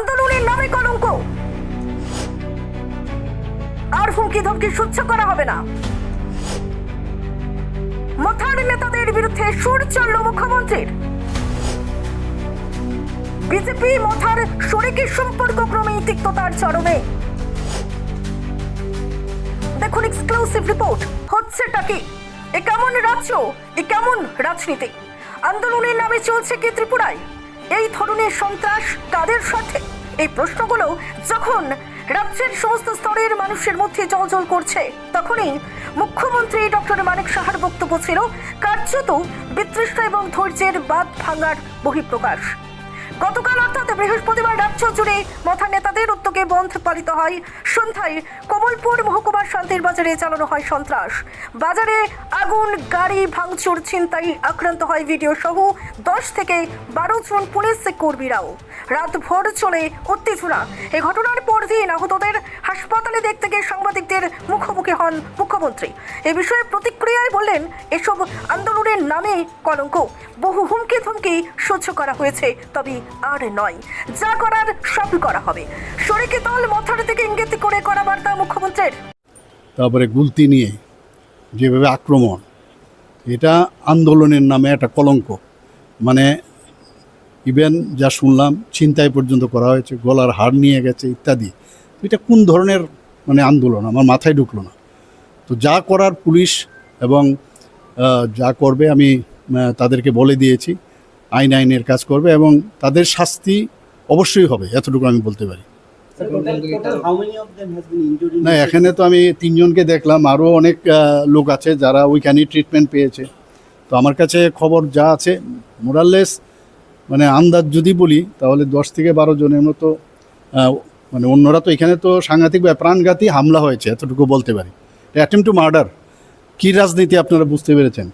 আন্দোলনের নামে কলঙ্ক। আর হুমকি ধমকি সহ্য করা হবে না। মথার নেতাদের বিরুদ্ধে সুর চলল মুখ্যমন্ত্রীর। বিজেপি মথার শরিকের সম্পর্ক ক্রমেই তিক্ততার চরমে। দেখুন এক্সক্লুসিভ রিপোর্ট হচ্ছেটা কি? এ কেমন রাজ্য? এ কেমন রাজনীতি? আন্দোলনের নামে চলছে কি ত্রিপুরায়? এই ধরনের সন্ত্রাস কাদের সাথে? এই প্রশ্নগুলো যখন রাজ্যের সমস্ত স্তরের মানুষের মধ্যে জলজল করছে, তখনই মুখ্যমন্ত্রী ডক্টর মানিক সাহার বক্তব্য ছিল, কার্যত বিতৃষ্ণ এবং ধৈর্যের বাদ ভাঙার বহিঃপ্রকাশ। গতকাল অর্থাৎ বৃহস্পতিবার রাজ্য জুড়ে মথা নেতাদের উদ্যোগে বন্ধ পালিত হয়। সন্ধ্যায় কমলপুর মহকুমার শান্তির বাজারে চালানো হয় সন্ত্রাস। বাজারে আগুন, গাড়ি, ভাঙচুর, ছিনতাই আক্রান্ত হয় ভিডিও সহ দশ থেকে বারো জন পুলিশ কর্মীরাও। রাত ভোর চলে উত্তেজনা। এই ঘটনার পরদিন আহতদের হাসপাতালে দেখতে গিয়ে সাংবাদিকদের মুখোমুখি হন মুখ্যমন্ত্রী। এ বিষয়ে প্রতিক্রিয়ায় বললেন, এসব আন্দোলনের নামে কলঙ্ক। বহু হুমকি থুমকি সহ্য করা হয়েছে। তবে আর নয়। যা করার সব করা হবে। শরিকে দল মথার থেকে ইঙ্গিত করে করা বার্তা মুখ্যমন্ত্রীর। তারপরে গুলতি নিয়ে যেভাবে আক্রমণ, এটা আন্দোলনের নামে একটা কলঙ্ক। মানে ইভেন যা শুনলাম, ছিনতাই পর্যন্ত করা হয়েছে, গলার হাড় নিয়ে গেছে ইত্যাদি। এটা কোন ধরনের মানে আন্দোলন? আমার মাথায় ঢুকলো না। তো যা করার পুলিশ এবং যা করবে আমি তাদেরকে বলে দিয়েছি। আইন আইনের কাজ করবে এবং তাদের শাস্তি অবশ্যই হবে, এতটুকু আমি বলতে পারি। না, এখানে তো আমি তিনজনকে দেখলাম, আরও অনেক লোক আছে যারা ওইখানেই ট্রিটমেন্ট পেয়েছে। তো আমার কাছে খবর যা আছে মোরাললেস মানে আন্দাজ যদি বলি, তাহলে দশ থেকে বারো জনের মতো মানে অন্যরা তো এখানে তো সাংঘাতিক বা প্রাণঘাতী হামলা হয়েছে, এতটুকু বলতে পারি। অ্যাটেম্প টু মার্ডার কী রাজনীতি আপনারা বুঝতে পেরেছেন?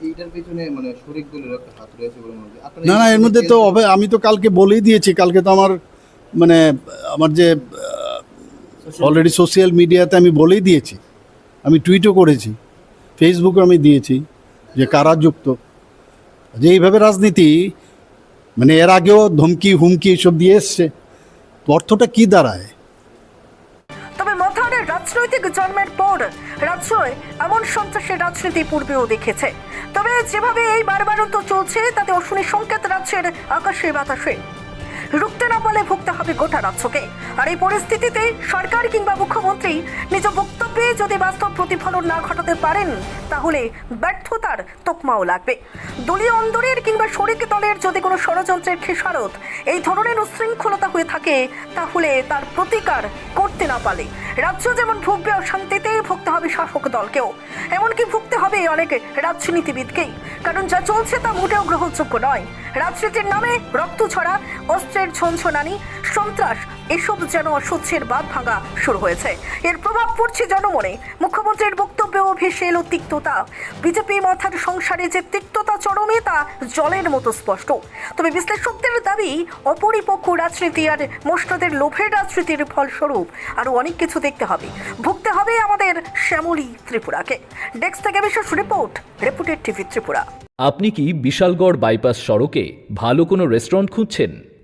এইটার পেছনে মানে শরিক একটা হাত রয়েছে বলে মনে হচ্ছে। না না এর মধ্যে তো আমি তো কালকে বলেই দিয়েছি কালকে তো আমার মানে আমার যে অলরেডি সোশ্যাল মিডিয়াতে আমি বলেই দিয়েছি আমি টুইটও করেছি ফেসবুকে আমি দিয়েছি যে কারা যুক্ত। যে এইভাবে রাজনীতি মানে এর আগেও ধমকি হুমকি এসব দিয়ে এসছে তো অর্থটা কী দাঁড়ায়? তবে রাজনৈতিক জন্মের পর রাজ্য এমন সন্ত্রাসের রাজনীতি পূর্বেও দেখেছে। তবে যেভাবে এই বারবারন্ত চলছে, তাতে অশুনি সংকেত রাজ্যের আকাশে বাতাসে। রুখতে না পারলে ভুগতে হবে গোটা রাজ্যকে। আর এই পরিস্থিতিতে সরকার কিংবা মুখ্যমন্ত্রী নিজ বক্তব্যে যদি বাস্তব প্রতিফলন না ঘটাতে পারেন, তাহলে ব্যর্থতার তোকমাও লাগবে। দলীয় অন্দরের কিংবা শরিক দলের যদি কোনো ষড়যন্ত্রের খেসারত এই ধরনের উশৃঙ্খলতা হয়ে থাকে, তাহলে তার প্রতিকার করতে না পারে রাজ্য যেমন ভুগবে অশান্তিতে, ভুগতে হবে শাসক দলকেও। এমনকি ভুগতে হবে অনেক রাজনীতিবিদকেই। কারণ যা চলছে তা মোটেও গ্রহণযোগ্য নয়। রাজনীতির নামে রক্ত ছড়া অস্ত্রের ঝনঝনানি সন্ত্রাস, এসব যেন অসহ্যের বাদ ভাঙা শুরু হয়েছে। এর প্রভাব পড়ছে জনমনে। মুখ্যমন্ত্রীর বক্তব্যেও ভেসে এলো তিক্ততা। বিজেপি মাথার সংসারে যে তিক্ততা চরমে, তা জলের মতো স্পষ্ট। তবে বিশ্লেষকদের দাবি, অপরিপক্ক রাজনীতি আর মোষ্টাদের লোভের রাজনীতির ফলস্বরূপ আরও অনেক কিছু দেখতে হবে। ভুগতে হবে আমাদের শ্যামলী ত্রিপুরাকে। ডেস্ক থেকে বিশেষ রিপোর্ট রেপুটেড টিভি ত্রিপুরা। আপনি কি বিশালগড় বাইপাস সড়কে ভালো কোনো রেস্টুরেন্ট খুঁজছেন?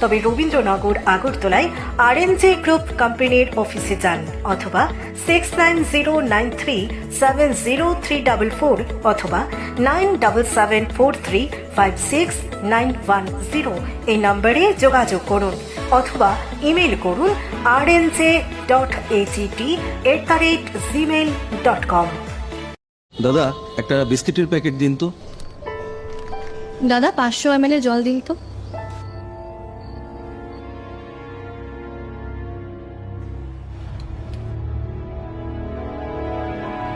তবে রবীন্দ্রনগর আগরতলায় আরএনজে গ্রুপ কোম্পানির অফিসে যান অথবা six nine zero nine three seven zero three double four অথবা nine double seven four three five six nine one zero এই নম্বরে যোগাযোগ করুন অথবা ইমেল করুন R N J dot AGT at the rate Gmail dot com দাদা একটা বিস্কিটের প্যাকেট দিন তো। দাদা পাঁচশো এম এল জল দিন তো।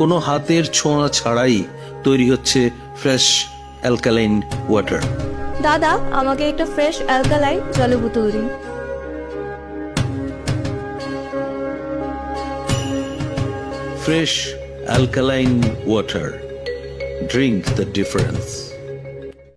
কোনো হাতের ছোঁয়া ছাড়াই তৈরি হচ্ছে ফ্রেশ অ্যালকালাইন ওয়াটার দাদা আমাকে একটা ফ্রেশ অ্যালকালাইন জল বোতল দিন। Fresh alkaline water drink the difference